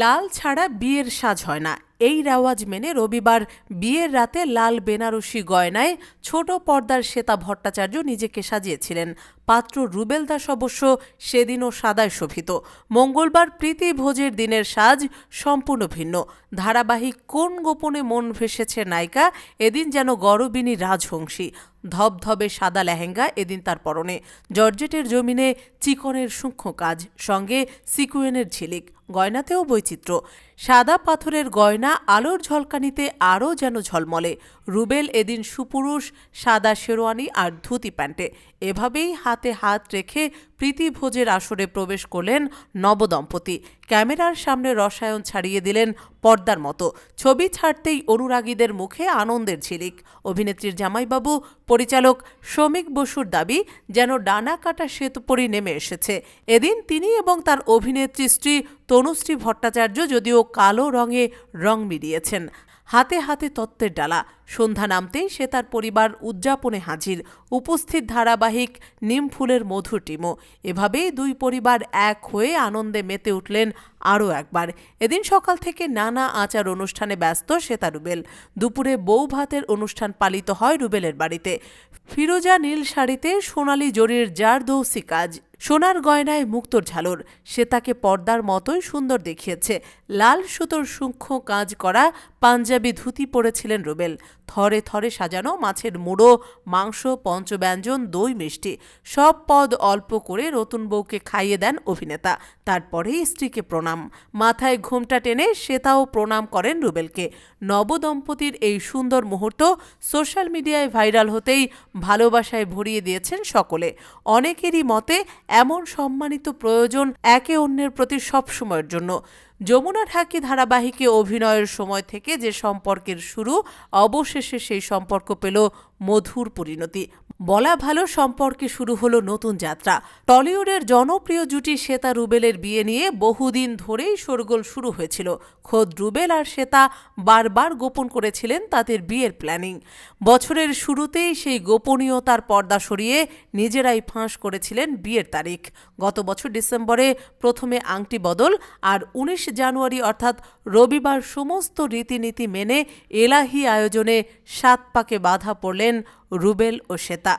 লাল ছাড়া বিয়ের সাজ হয় না। এই রেওয়াজ মেনে রবিবার বিয়ের রাতে লাল বেনারসি গয়নায় ছোট পর্দার শ্বেতা ভট্টাচার্য নিজেকে সাজিয়েছিলেন। পাত্র রুবেল দাস অবশ্য সেদিনও সাদায় শোভিত। মঙ্গলবার প্রীতি ভোজের দিনের সাজ সম্পূর্ণ ভিন্ন। ধারাবাহিক কোন গোপনে মন ভেসেছে নায়িকা, এদিন যেন গরবিনী রাজহংসী ধবধবে সাদা লেহেঙ্গা এদিন তার পরনে। জর্জেটের জমিনে চিকনের সূক্ষ্ম কাজ, সঙ্গে সিকুয়েনের ঝিলিক, গয়নাতেও বৈচিত্র্য। সাদা পাথরের গয়না আলোর ঝলকানিতে আরও যেন ঝলমলে। রুবেল এদিন সুপুরুষ, সাদা শেরওয়ানি আর ধুতি প্যান্টে। এভাবেই হাতে হাত রেখে প্রীতিভোজের আসরে প্রবেশ করলেন নবদম্পতি। ক্যামেরার সামনে রসায়ন ছাড়িয়ে দিলেন পর্দার মতো। ছবি ছাড়তেই অনুরাগীদের মুখে আনন্দের ঝিলিক। অভিনেত্রীর জামাইবাবু, পরিচালক শ্রমিক বসুর দাবি, যেন ডানা কাটা সেতুপরি নেমে এসেছে। এদিন তিনি এবং তার অভিনেত্রী স্ত্রী তনুশ্রী ভট্টাচার্য যদিও কালো রঙে রং মিলিয়েছেন। হাতে হাতে তত্ত্বের ডালা। সন্ধ্যা নামতেই সে তার পরিবার উদযাপনে হাজির। উপস্থিত ধারাবাহিক নিম ফুলের মধুর টিমও। এভাবেই দুই পরিবার এক হয়ে আনন্দে মেতে উঠলেন আরও একবার। এদিন সকাল থেকে নানা আচার অনুষ্ঠানে ব্যস্ত শ্বেতা রুবেল। দুপুরে বউ ভাতের অনুষ্ঠান পালিত হয় রুবেলের বাড়িতে। ফিরোজা নীল শাড়িতে সোনালি জরির জারদৌসি কাজ। সোনার গয়নায় মুক্তোর ঝালর। সে তাকে পর্দার মতোই সুন্দর দেখিয়েছে। লাল সুতোর সূক্ষ্ম কাজ করা পাঞ্জাবি ধুতি পরেছিলেন রুবেল। থরে থরে সাজানো মাছের মুড়ো, মাংস, পঞ্চব্যঞ্জন, দই মিষ্টি, সব পদ অল্প করে নতুন বউকে খাইয়ে দেন অভিনেতা। তারপরেই স্ত্রীকে প্রণাম। মাথায় ঘোমটা টেনে শ্বেতাও প্রণাম করেন রুবেলকে। নবদম্পতির এই সুন্দর মুহূর্ত সোশ্যাল মিডিয়ায় ভাইরাল হতেই ভালোবাসায় ভরিয়ে দিয়েছেন সকলে। অনেকেরই মতে এমন সম্মানিত প্রয়োজন একে অন্যের প্রতি সবসময়ের জন্য। যমুনা ঢাকি ধারাবাহিকে অভিনয়ের সময় থেকে যে সম্পর্কের শুরু, অবশেষে সেই সম্পর্ক পেল মধুর পরিণতি। বলা ভালো, সম্পর্কে শুরু হলো নতুন যাত্রা। টলিউডের জনপ্রিয় জুটি শ্বেতা রুবেলের বিয়ে নিয়ে বহুদিন ধরেই শোরগোল শুরু হয়েছিল। খোদ রুবেল আর শ্বেতা বারবার গোপন করেছিলেন তাদের বিয়ের প্ল্যানিং। বছরের শুরুতেই সেই গোপনীয়তার পর্দা সরিয়ে নিজেরাই ফাঁস করেছিলেন বিয়ের তারিখ। গত বছর ডিসেম্বরে প্রথমে আংটি বদল আর উনিশ জানুয়ারি অর্থাৎ রবিবার সমস্ত রীতিনীতি মেনে এলাহি আয়োজনে সাত পাকে বাধা পড়লেন রুবেল ও শ্বেতা।